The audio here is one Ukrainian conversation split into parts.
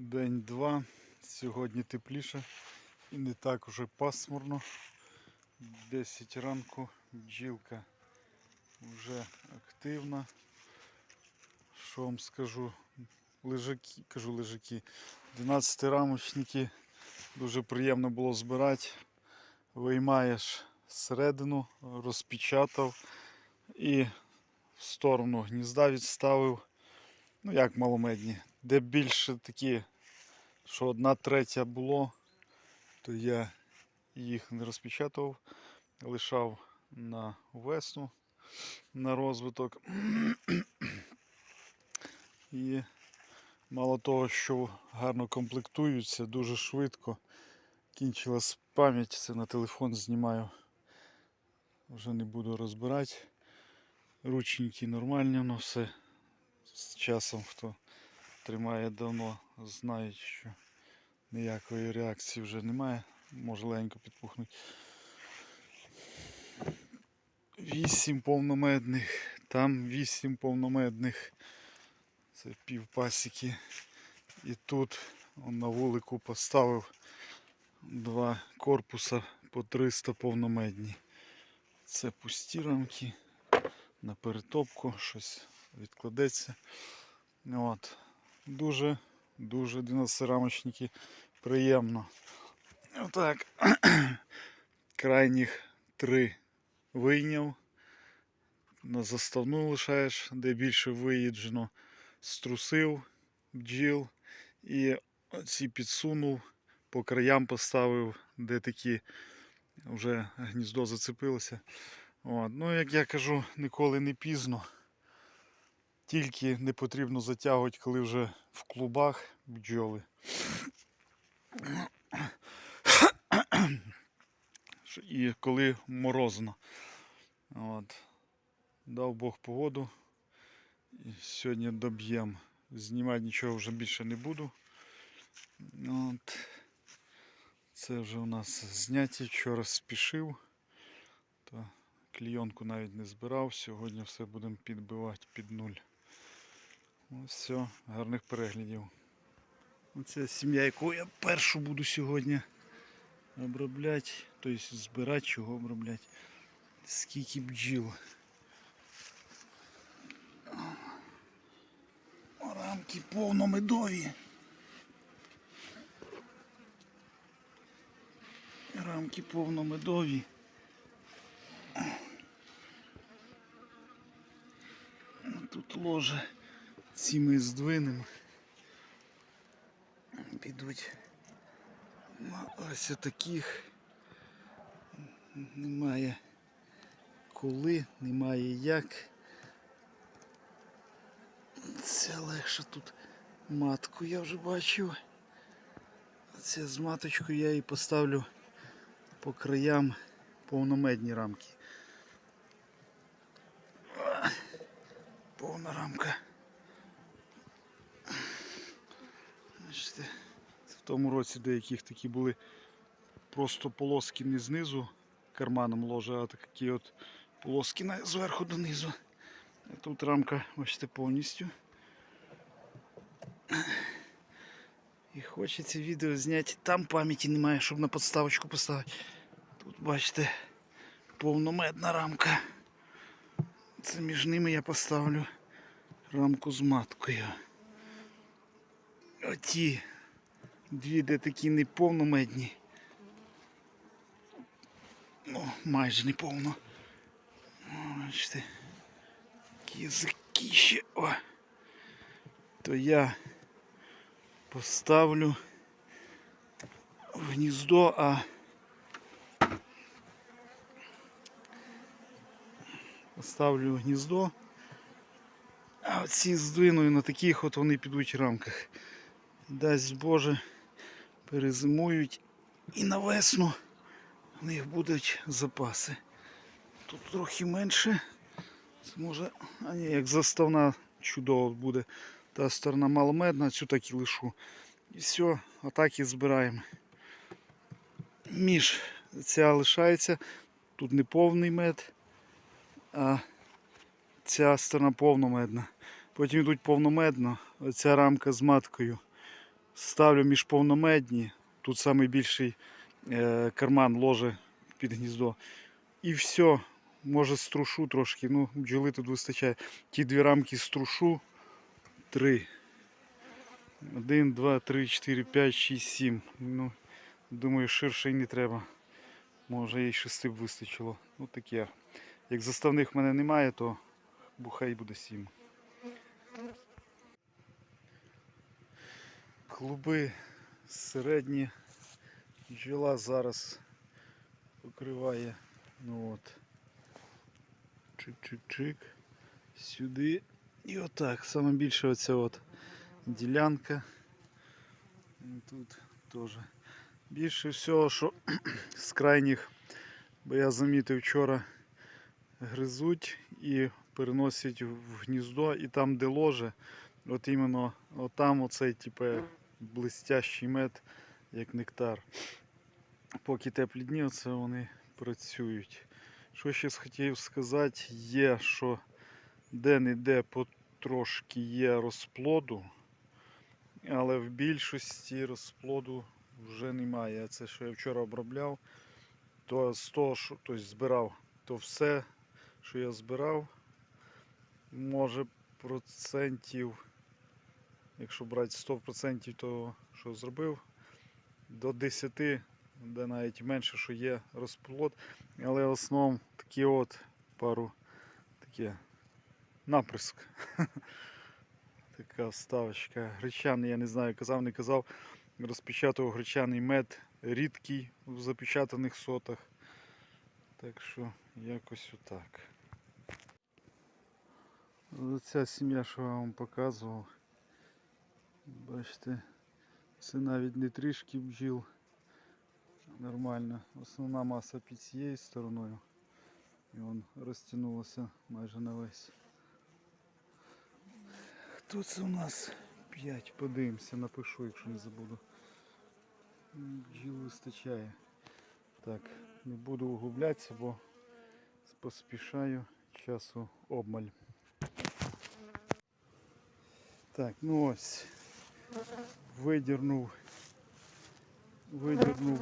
День два. Сьогодні тепліше і не так уже пасмурно. 10 ранку бджілка вже активна. Що вам скажу? Лежаки, кажу лежаки. 12 рамочники. Дуже приємно було збирати. Виймаєш середину, розпечатав і в сторону гнізда відставив. Ну як маломедні. Де більше такі, що одна третя було, то я їх не розпечатував, лишав на весну на розвиток. І мало того, що гарно комплектуються, дуже швидко. Кінчилась пам'ять, це на телефон знімаю. Вже не буду розбирати. Ручники нормальні, воно все з часом хто тримає давно, знають, що ніякої реакції вже немає. Може легенько підпухнуть. Вісім повномедних, там вісім повномедних. Це півпасіки. І тут он на вулику поставив два корпуса по 300 повномедні. Це пусті рамки на перетопку, щось відкладеться. От. Дуже, дуже 12-рамочники приємно. Отак. Крайніх три вийняв. На заставну лишаєш, де більше виїджено, струсив бджіл і ці підсунув, по краям поставив, де такі вже гніздо зацепилося. От. Ну, як я кажу, ніколи не пізно. Тільки не потрібно затягувати, коли вже в клубах бджоли. І коли морозно. От. Дав Бог погоду. І сьогодні доб'ємо. Знімати нічого вже більше не буду. От. Це вже у нас зняті. Вчора спішив. То клійонку навіть не збирав. Сьогодні все будемо підбивати під нуль. Ось все, гарних переглядів. Оце сім'я, яку я першу буду сьогодні обробляти, тобто збирати, чого обробляти. Скільки бджіл. Рамки повномедові. Рамки повномедові. Тут ложе. Ці ми здвинемо. Підуть. Ось таких немає коли, немає як. Це легше тут матку я вже бачив. Це з маточкою я її поставлю по краям повномедні рамки. Повна рамка. Бачите, в тому році деяких такі були просто полоски не знизу карманом ложа, а такі от полоски зверху донизу. Тут рамка, бачите, повністю. І хочеться відео зняти. Там пам'яті немає, щоб на подставочку поставити. Тут бачите повномедна рамка. Це між ними я поставлю рамку з маткою. Оті дві, де такі не повномедні. Ну, майже не повно. О, Бачите. Такі Язики ще. О. То я поставлю в гніздо, а поставлю гніздо. А оці здвину на таких от вони підуть рамках. Дасть Боже, перезимують і на весну в них будуть запаси. Тут трохи менше. Це може, а ні, як заставна чудово буде. Та сторона маломедна, цю так і лишу. І все, отак і збираємо. Між ця лишається, тут не повний мед, а ця сторона повномедна. Потім йдуть повномедно, оця рамка з маткою ставлю між повномедні. Тут найбільший е, карман ложе під гніздо. І все. Може струшу трошки. Ну, бджоли тут вистачає. Ті дві рамки струшу. Три. Один, два, три, чотири, п'ять, шість, сім. Ну, думаю, ширше й не треба. Може і шести б вистачило. Ну таке. Як заставних в мене немає, то бухай буде сім. Клуби середні. Бджола зараз покриває. Ну от. Чик-чик-чик. Сюди. І отак. Саме більше оця от ділянка. Тут теж. Більше всього, що з крайніх, бо я замітив вчора, гризуть і переносять в гніздо, і там, де ложе, от іменно от там оцей типу, блистящий мед, як нектар. Поки теплі дні, оце вони працюють. Що ще хотів сказати, є, що де-не-де потрошки є розплоду, але в більшості розплоду вже немає. Це що я вчора обробляв, то з того, що тобто збирав, то все, що я збирав, може процентів, якщо брати 100%, то що зробив, до 10, де навіть менше, що є розплод, але в основному такі от пару таке наприск. Така вставочка. Гречаний, я не знаю, казав, не казав. Розпечатував гречаний мед рідкий в запечатаних сотах. Так що якось отак. Оця сім'я, що я вам показував. Бачите, це навіть не трішки бджіл. Нормально. Основна маса під цією стороною. І вон розтягнулося майже на весь. Хто це у нас? 5. Подивимося, напишу, якщо не забуду. Бджіл вистачає. Так, не буду углублятися, бо поспішаю часу обмаль. Так, ну ось. Видірнув. Видірнув,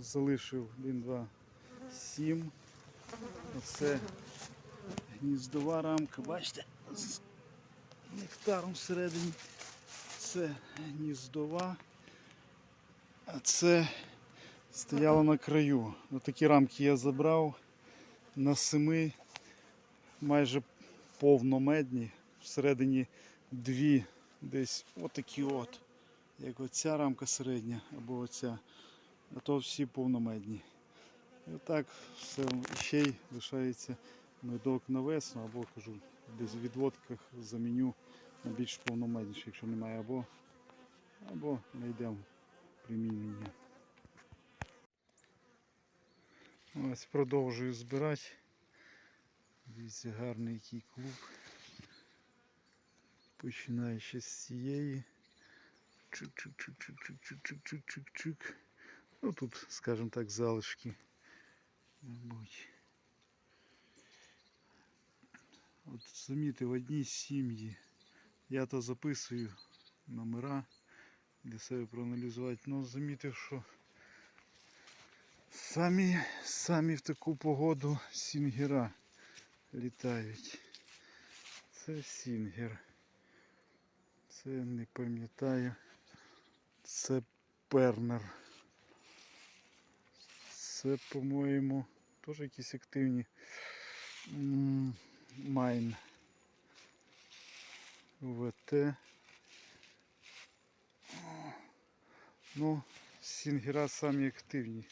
залишив 1, 2, 7. Оце гніздова рамка, бачите, з нектаром всередині. Це гніздова, а це стояло на краю. Отакі рамки я забрав на семи, майже повномедні. Всередині дві десь отакі от. Як оця рамка середня або оця. А то всі повномедні. І отак все ще й лишається медок на весну, або кажу, десь в відводках заміню на більш повномедніше, якщо немає, або, або знайдемо примінення. Ось продовжую збирати. Дивіться, гарний який клуб. Починаючи з цієї. Чик-чик-чик-чик-чик-чик-чик-чик-чик. Ну тут, скажімо так, залишки. Мабуть. От замітив одні сім'ї. Я то записую номера для себе проаналізувати. Ну замітив, що самі, самі в таку погоду сінгера літають. Це сінгер. Це не пам'ятаю. Це пернер. Це, по-моєму, теж якісь активні. Майн. ВТ. Ну, сінгера самі активні.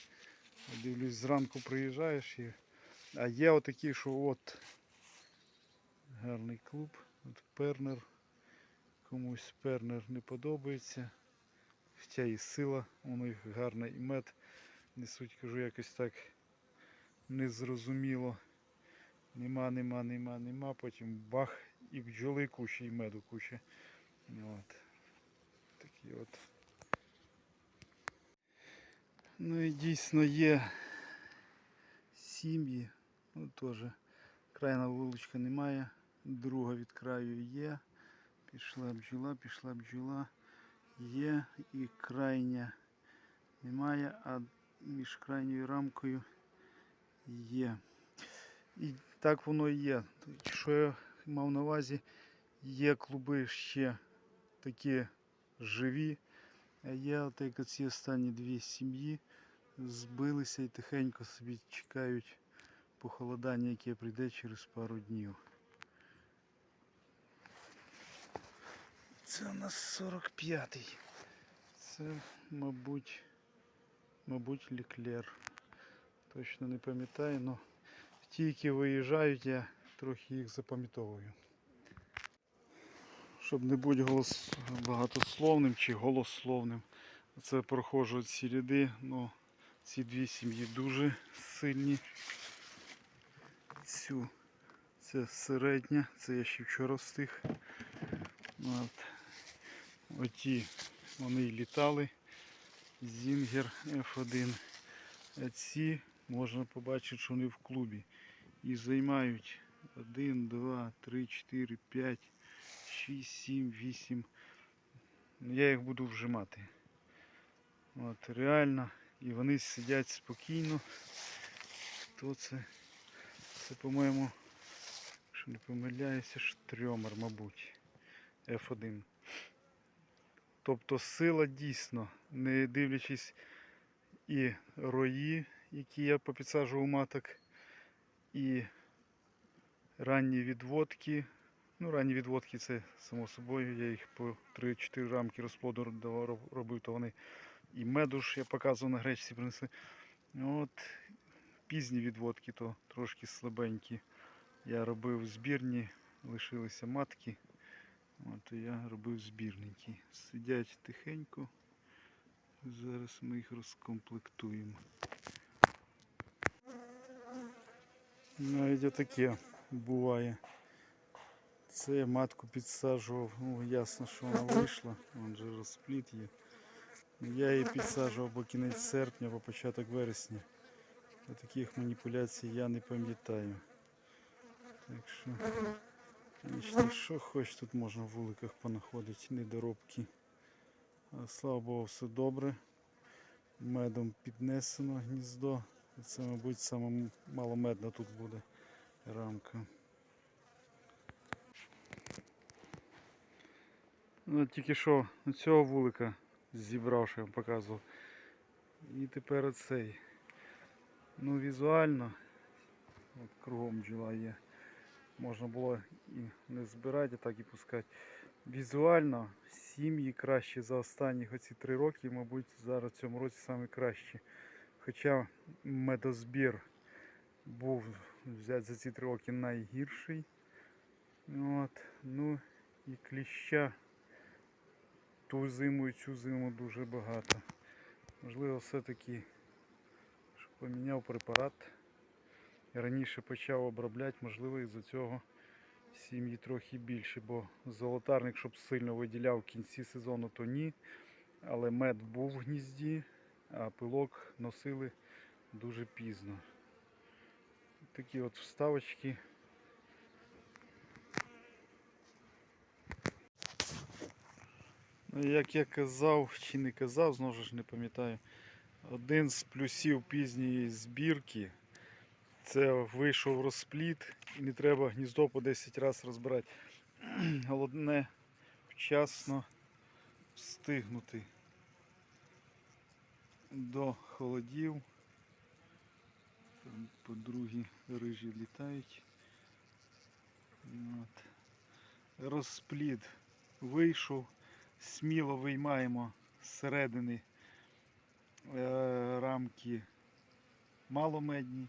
Дивлюсь, зранку приїжджаєш і. А є отакі, що от гарний клуб. От пернер. Комусь пернер не подобається. Хоча і сила, у них гарна і мед. Несуть, кажу, якось так незрозуміло. Нема, нема, нема, нема. Потім бах і бджоли куча, і меду куча. От. Такі от. Ну і дійсно є сім'ї. Ну теж крайна вуличка немає. Друга від краю є. Пішла бджола, пішла бджола. є і крайня немає, а між крайньою рамкою є. І так воно і є. Що я мав на увазі, є клуби ще такі живі, а є от як ці останні дві сім'ї збилися і тихенько собі чекають похолодання, яке прийде через пару днів. Це у нас 45-й. Це, мабуть, мабуть, ліклер. Точно не пам'ятаю, але ті, які виїжджають, я трохи їх запам'ятовую. Щоб не бути голос... багатословним чи голословним. Це проходжу ці ряди, ну ці дві сім'ї дуже сильні. Цю це середня, це я ще вчора встиг. От. Оті вони літали. Зінгер F1. А ці можна побачити, що вони в клубі. І займають 1, 2, 3, 4, 5, 6, 7, 8. Я їх буду вжимати. От, реально. І вони сидять спокійно. Хто це? Це, по-моєму, якщо не помиляюся, штремер, мабуть. F1. Тобто сила дійсно, не дивлячись і рої, які я попідсаджував маток, і ранні відводки. Ну, ранні відводки це само собою, я їх по 3-4 рамки розплоду робив, то вони і меду ж я показував на гречці принесли. От пізні відводки, то трошки слабенькі. Я робив збірні, лишилися матки. От я робив збірники. Сидять тихенько. Зараз ми їх розкомплектуємо. Навіть отаке буває. Це я матку підсаджував. Ну, ясно, що вона вийшла. Вон же розпліт є. Я її підсаджував по кінець серпня, по початок вересня. Таких маніпуляцій я не пам'ятаю. Так що, звісно, що хоч тут можна в вуликах понаходити, недоробки. Слава Богу, все добре. Медом піднесено гніздо. Це, мабуть, саме маломедна тут буде рамка. Ну, тільки що цього вулика зібрав, що я вам показував. І тепер оцей. Ну, візуально, от кругом бджола є. Можна було і не збирати, а так і пускати. Візуально сім'ї кращі за останні оці три роки, мабуть, зараз в цьому році саме кращі. Хоча медозбір був взяти за ці три роки найгірший. От. Ну і кліща ту зиму і цю зиму дуже багато. Можливо, все-таки щоб поміняв препарат. Раніше почав обробляти, можливо, із-за цього сім'ї трохи більше, бо золотарник, щоб сильно виділяв в кінці сезону, то ні. Але мед був в гнізді, а пилок носили дуже пізно. Такі от вставочки. Ну, як я казав чи не казав, знову ж не пам'ятаю. Один з плюсів пізньої збірки це вийшов розпліт і не треба гніздо по 10 разів розбирати. Головне вчасно встигнути до холодів. Там По-другі рижі літають. От. Розплід вийшов. Сміло виймаємо з середини е, рамки маломедні.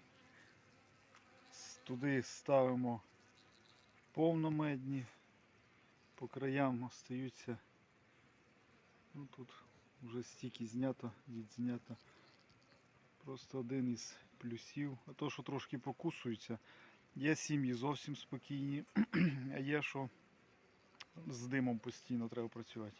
Туди ставимо повномедні. По краям остаються. Ну, тут вже стільки знято, відзнято. Просто один із плюсів. А то, що трошки покусуються. Є сім'ї зовсім спокійні, а є, що з димом постійно треба працювати.